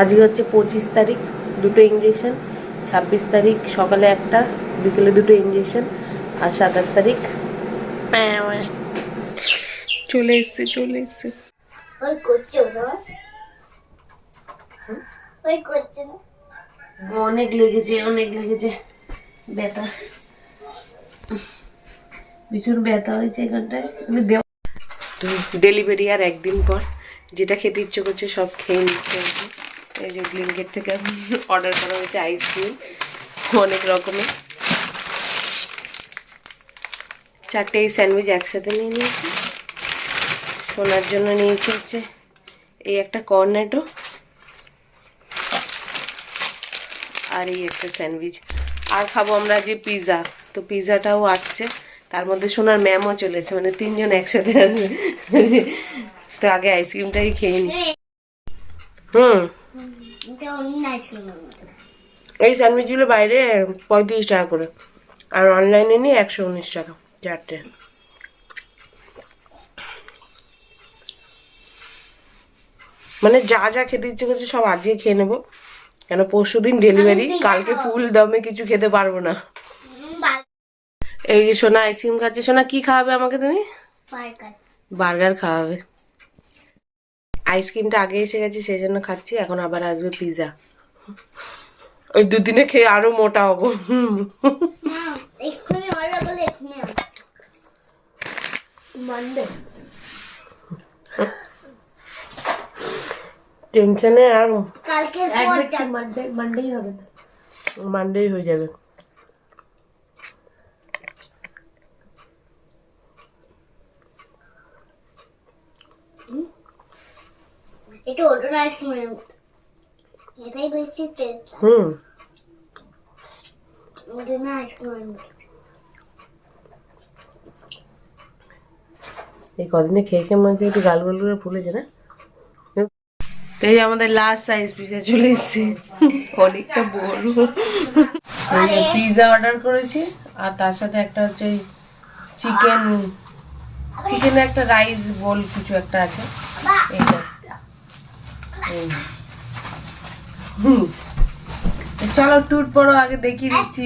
আজকে হচ্ছে পঁচিশ তারিখ দুটো ইঞ্জেকশন ছাব্বিশ তারিখ সকালে একটা বিকেলে দুটো ইঞ্জেকশন আর সাতাশ তারিখ। চলে এসছে চলে এসছে। অনেক লেগেছে অনেক লেগেছে। ব্যথা। ভীষণ ব্যথা হয়েছে এখানটায়। দেওয়া তো ডেলিভারি আর একদিন পর যেটা খেতে ইচ্ছে করছে সব খেয়ে নিচ্ছে। এই যে ব্লিঙ্কেট থেকে অর্ডার করা হয়েছে আইসক্রিম অনেক রকমের। চারটে এই স্যান্ডউইচ একসাথে নিয়ে নিয়েছি। সোনার জন্য নিয়েছি হচ্ছে এই একটা কর্নেটো আর এই একটা স্যান্ডউইচ আর খাব আমরা যে পিৎজা তো পিৎজাটাও আসছে। তার মধ্যে সোনার ম্যামও চলেছে মানে তিনজন একসাথে আছে। তো আগে আইসক্রিমটাই খেয়ে নি। হুম এটা অন্য আইসক্রিমের মতো এই স্যান্ডউইচগুলো বাইরে পঁয়ত্রিশ টাকা করে। আর অনলাইনে নিয়ে একশো উনিশ টাকা চারটে। মানে যা যা খেতে ইচ্ছে করছে সব আজকে খেয়ে নেব। কেন পরশু দিন ডেলিভারি কালকে ফুল দামে কিছু খেতে পারব না। এই যে সোনা আইসক্রিম খাচ্ছে। সোনা কি খাওয়াবে আমাকে তুমি? বার্গার। বার্গার খাওয়াবে। আইসক্রিমটা আগে এসে গেছে সেই জন্য খাচ্ছি এখন আবার আসবে পিৎজা ওই দুদিনে খেয়ে আরও মোটা হব। টেনশনে আর কালকে মানডেই হবে মানডেই হয়ে যাবে। এটা ওটা আইসক্রিমের মতো এটাই বেশি টেস্ট হুম। ওটা না আইসক্রিমের মতো এই কদিনে খেয়ে খেয়ে মনে হচ্ছে একটু গাল গাল করে ফুলেছে না? তো এই আমাদের লাস্ট সাইজ পিজা চলে এসছে। অনেকটা বড়। পিজা অর্ডার করেছি আর তার সাথে একটা হচ্ছে ওই চিকেন চিকেনের একটা রাইস বল কিছু একটা আছে। এই just। হুম। চলো টুট পড়ো আগে দেখিয়ে দিচ্ছি।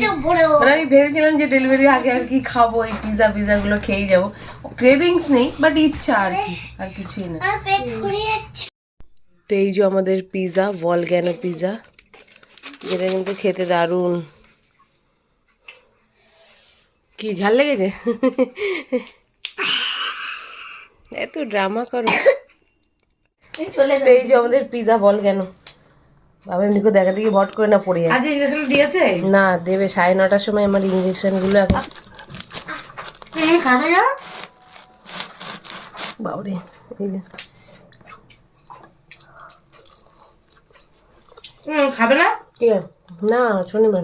আমি ভেবেছিলাম যে ডেলিভারি আগে আর কি খাব এই পিজা পিজা গুলো খেয়ে যাব। ক্রেভিংস নেই বাট ইচ্ছা আর কি আর কিছুই না। তো এই যে আমাদের পিজা ভলগ্যানো পিজা যেটা কিন্তু খেতে দারুণ। কি ঝাল লেগেছে? এত ড্রামা করো। এই যে আমাদের পিজা বল কেন? বাবা এমনি করে দেখা দেখি ভট করে না পড়ে যায়। ইঞ্জেকশন দিয়েছে? না দেবে। সাড়ে নটার সময় আমার এখন। বাবরে এই যে। খাবে না? কি? না শনিবার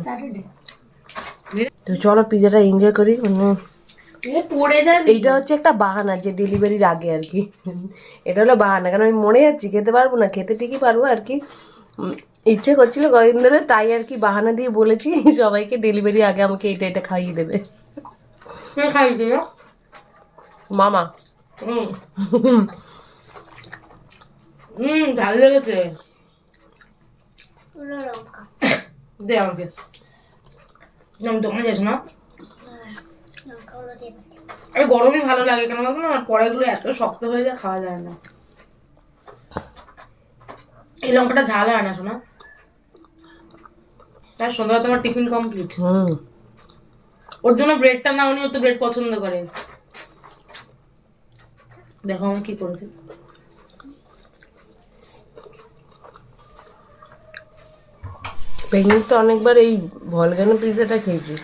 তো চলো পিজাটা এনজয় করি। যাবে এইটা হচ্ছে একটা বাহানা যে ডেলিভারির আগে আর কি। এটা হলো বাহানা কারণ আমি মনে যাচ্ছি খেতে পারব না খেতে ঠিকই পারব আর কি। ইচ্ছে করছিল কদিন ধরে তাই আর কি বাহানা দিয়ে বলেছি সবাইকে ডেলিভারি আগে আমাকে এটা এটা খাইয়ে দেবে। খাইছে না মামা। হুম। হুম ঝাল লেগেছে। দে আমাকে। আমি দোকানে যাচ্ছি না লঙ্কা গুলো দিয়ে পাচ্ছি আরে গরমই ভালো লাগে কেন বলতো না? পরেগুলো এত শক্ত হয়ে যায় খাওয়া যায় না। এই লঙ্কাটা ঝাল হয় না শোনা। তার সন্ধ্যাবেলা তোমার টিফিন কমপ্লিট। হুম। ওর জন্য ব্রেডটা না উনি ও তো ব্রেড পছন্দ করে। দেখো আমি কি করেছি। পেঙ্গুর তো অনেকবার এই ভলগানো পিজাটা খেয়েছি।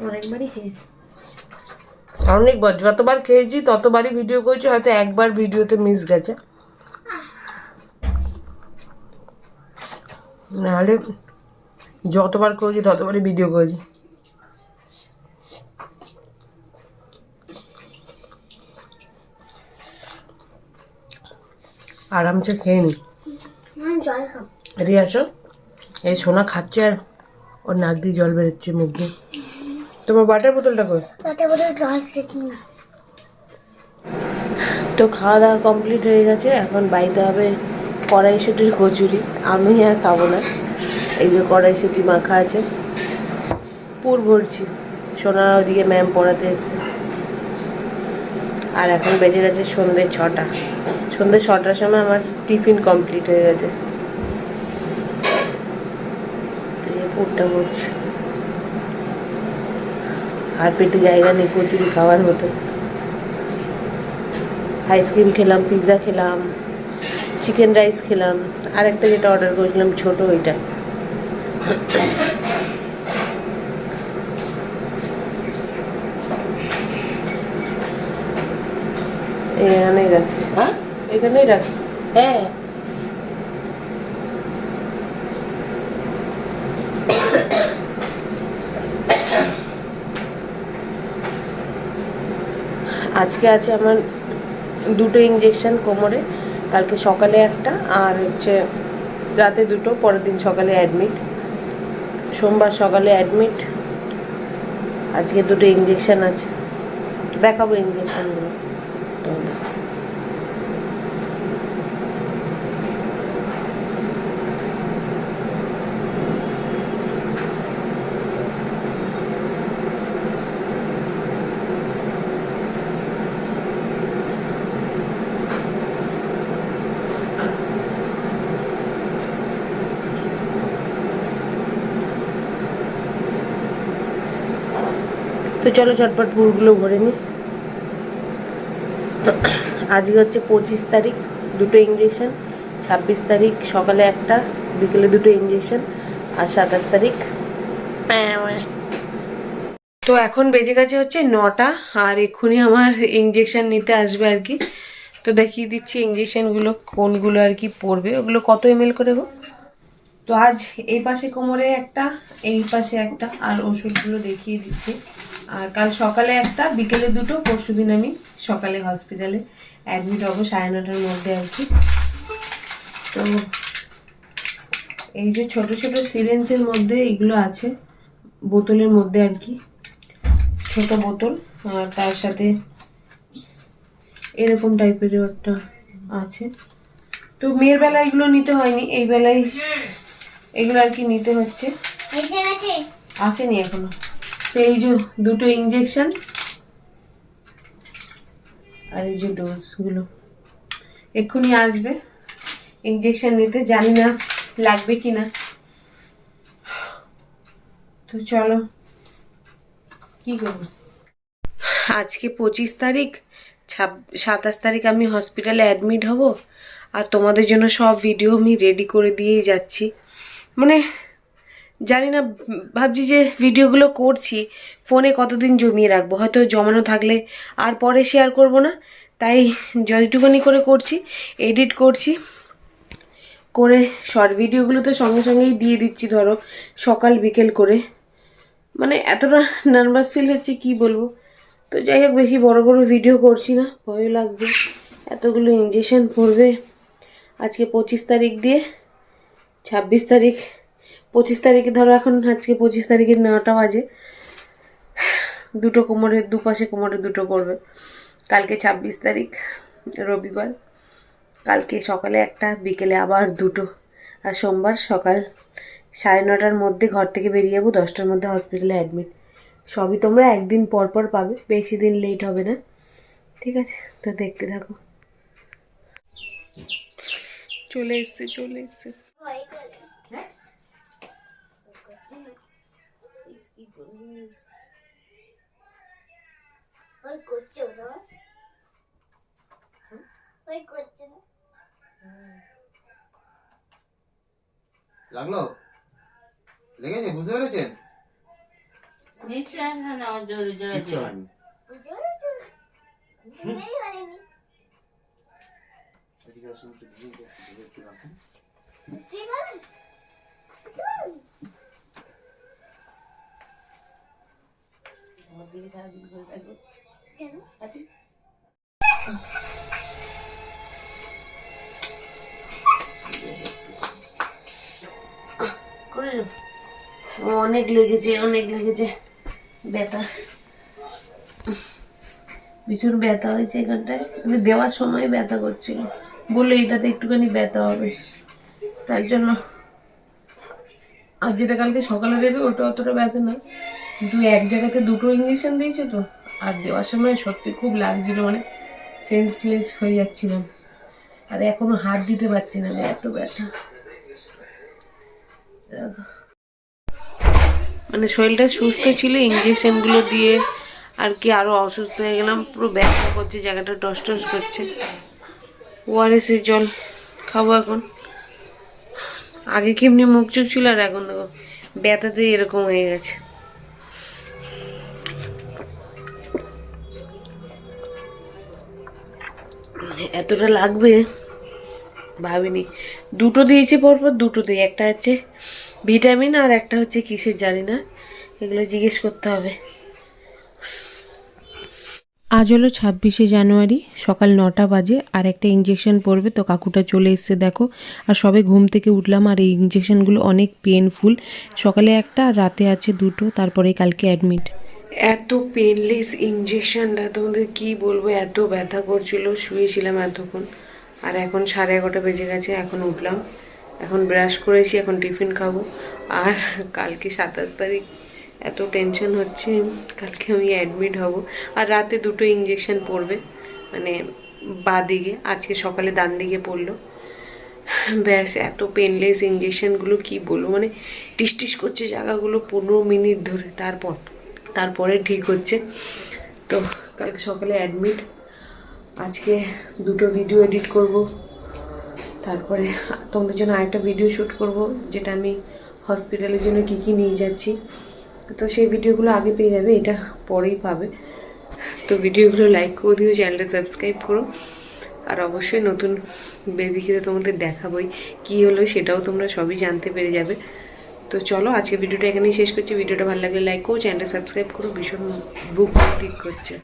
অনেকবারই খেয়েছি। অনেকবার যতবার খেয়েছি ততবারই ভিডিও করেছি হয়তো একবার ভিডিওতে মিস গেছে। নাহলে যতবার করেছি ততবারই ভিডিও করেছি। আরামসে খেয়ে নি। এদিকে আসো এই সোনা খাচ্ছে আর ওর নাক দিয়ে জল বেরোচ্ছে মুখ দিয়ে। তোমার বাটার বোতলটা কই? তাতে বোধ জল তো খাওয়া দাওয়া কমপ্লিট হয়ে গেছে এখন বাইতে হবে কড়াইশুটির কচুরি। আমি আর খাব না। এই যে কড়াইশুটি মাখা আছে। পুর ভরছি। সোনা ওদিকে ম্যাম পড়াতে এসছে। আর এখন বেজে গেছে সন্ধ্যে ছটা। সন্ধ্যে ছটার সময় আমার টিফিন কমপ্লিট হয়ে গেছে। পুরটা ভরছি। আর পেটে জায়গা নেই কচুরি খাওয়ার মতো। আইসক্রিম খেলাম পিৎজা খেলাম চিকেন রাইস খেলাম। আর একটা যেটা অর্ডার করেছিলাম ছোট ওইটা। এখানেই রাখছি। হ্যাঁ? এখানেই রাখছি। হ্যাঁ। আজকে আছে আমার দুটো ইঞ্জেকশন কোমরে, কালকে সকালে একটা, আর হচ্ছে রাতে দুটো, পরের দিন সকালে অ্যাডমিট সোমবার সকালে অ্যাডমিট আজকে দুটো ইঞ্জেকশান আছে। দেখাবো ইঞ্জেকশনগুলো তো চলো চটপট পুরগুলো ভরে নিই। আজকে হচ্ছে পঁচিশ তারিখ, দুটো ইঞ্জেকশন ছাব্বিশ তারিখ, সকালে একটা, বিকেলে দুটো ইঞ্জেকশন আর সাতাশ তারিখ। তো এখন বেজে গেছে হচ্ছে নটা আর এক্ষুনি আমার ইঞ্জেকশন নিতে আসবে আর কি। তো দেখিয়ে দিচ্ছি ইঞ্জেকশনগুলো কোনগুলো আর কি পড়বে, ওগুলো কত এম এল করে গো? তো আজ এই পাশে কোমরে একটা, এই পাশে একটা, আর ওষুধগুলো দেখিয়ে দিচ্ছি। আর কাল সকালে একটা, বিকেলে দুটো, পরশু দিন আমি সকালে হসপিটালে অ্যাডমিট হব, সাড়ে নটার মধ্যে আর কি। তো এই যে ছোট ছোট সিরেঞ্জের মধ্যে এগুলো আছে, বোতলের মধ্যে আর কি, ছোট বোতল। আর তার সাথে এরকম টাইপেরও একটা আছে। তো মেয়ের বেলায় এগুলো নিতে হয়নি, এই বেলায় এগুলো আর কি নিতে হচ্ছে। আসেনি এখনও। এই যে দুটো ইঞ্জেকশন আর এই যে ডোজগুলো এক্ষুনি আসবে। ইঞ্জেকশন নিতে জানি না লাগবে কি না তো চলো, কি করব? আজকে পঁচিশ তারিখ, ছাব, সাতাশ তারিখ আমি হসপিটালে অ্যাডমিট হব। আর তোমাদের জন্য সব ভিডিও আমি রেডি করে দিয়েই যাচ্ছি। মানে জানি না, ভাবছি যে ভিডিওগুলো করছি, ফোনে কতদিন জমিয়ে রাখব, হয়তো জমানো থাকলে আর পরে শেয়ার করব না, তাই যতটুকুনি করে করছি এডিট করছি, করে শর্ট ভিডিওগুলো তো সঙ্গে সঙ্গেই দিয়ে দিচ্ছি, ধরো সকাল বিকেল করে মানে এতটা নার্ভাস ফিল হচ্ছে কি বলব, তো যাই হোক বেশি বড় বড় ভিডিও করছি না, ভয়ও লাগছে, এতগুলো ইঞ্জেকশন পড়বে, আজকে পঁচিশ তারিখ দিয়ে, ছাব্বিশ তারিখ পঁচিশ তারিখে, ধরো এখন আজকে পঁচিশ তারিখে নটা বাজে। দুটো কোমরের, দুপাশে কোমরে দুটো করবে। কালকে ছাব্বিশ তারিখ, রবিবার। কালকে সকালে একটা, বিকেলে আবার দুটো। আর সোমবার সকাল সাড়ে নটার মধ্যে ঘর থেকে বেরিয়ে যাব, দশটার মধ্যে হসপিটালে অ্যাডমিট। সবই তোমরা একদিন পর পর পাবে, বেশি দিন লেট হবে না। ঠিক আছে? তো দেখতে থাকো। চলে এসছে চলে এসছে। ওই করছে ওটা ওই করছে না লাগল লেগেছে বুঝতে পেরেছেন নিঃশ্বাস না জোরে জোরে জোরে সারাদিন করে থাকো কেন। ও, অনেক লেগেছে অনেক লেগেছে। ব্যথা। ভীষণ ব্যথা হয়েছে এখানটায়। মানে দেওয়ার সময় ব্যথা করছিল। বলল এটাতে একটুখানি ব্যথা হবে। তার জন্য আর যেটা কালকে সকালে দেবে ওটা অতটা ব্যথা না। কিন্তু এক জায়গাতে দুটো ইঞ্জেকশন দিয়েছে তো? আর দেওয়ার সময় সত্যি খুব লাগছিল মানে সেন্সলেস হয়ে যাচ্ছিলাম। আর এখনও হাত দিতে পারছি না এত ব্যথা। মানে শরীরটা সুস্থ ছিল ইঞ্জেকশনগুলো দিয়ে আর কি আরও অসুস্থ হয়ে গেলাম, পুরো ব্যথা করছে, জায়গাটা টস টস করছে। ওআরএসের জল খাব এখন। আগে কি এমনি মুখ চুখ ছিল আর এখন দেখো ব্যথাতে এরকম হয়ে গেছে। এতটা লাগবে? ভাবিনি। দুটো দিয়েছে পরপর দুটো দিয়ে একটা হচ্ছে ভিটামিন আর একটা হচ্ছে কিসের জানি না, এগুলো জিজ্ঞেস করতে হবে। আজ হলো ছাব্বিশে জানুয়ারি, সকাল নটা বাজে, আর একটা ইঞ্জেকশন পড়বে, তো কাকুটা চলে এসছে, দেখো। আর সবে ঘুম থেকে উঠলাম, আর এই ইঞ্জেকশনগুলো অনেক পেনফুল সকালে একটা আর রাতে আছে দুটো তারপরে কালকে অ্যাডমিট এত পেনলেস ইঞ্জেকশনটা তোমাদের কি বলব, এত ব্যথা করছিল, শুয়েছিলাম এতক্ষণ। আর এখন সাড়ে এগারোটা বেজে গেছে, এখন উঠলাম। এখন ব্রাশ করেছি, এখন টিফিন খাব। আর কালকে সাতাশ তারিখ, এত টেনশন হচ্ছে, কালকে আমি অ্যাডমিট হব। আর রাতে দুটো ইঞ্জেকশন পড়বে মানে বা দিকে, আজকে সকালে ডান দিকে পড়ল। ব্যাস, এত পেনলেস ইঞ্জেকশনগুলো কি বলব মানে টিস টিস করছে জায়গাগুলো পনেরো মিনিট ধরে, তারপর। তারপরে ঠিক হচ্ছে। তো কালকে সকালে অ্যাডমিট আজকে দুটো ভিডিও এডিট করব। তারপরে তোমাদের জন্য আরেকটা ভিডিও শ্যুট করব, যেটা আমি হসপিটালের জন্য কী কী নিয়ে যাচ্ছি। তো সেই ভিডিওগুলো আগে পেয়ে যাবে, এটা পরেই পাবে। তো ভিডিওগুলো লাইক করে দিও চ্যানেলটা সাবস্ক্রাইব করো। আর অবশ্যই নতুন বেবিকে তোমাদের দেখাবই, কী হলো সেটাও তোমরা সবই জানতে পেরে যাবে। তো চলো, আজকে ভিডিওটা এখানেই শেষ করছি। ভিডিওটা ভালো লাগলে লাইক করো চ্যানেলটা সাবস্ক্রাইব করো, ভীষণ বুক ঠিক করছে।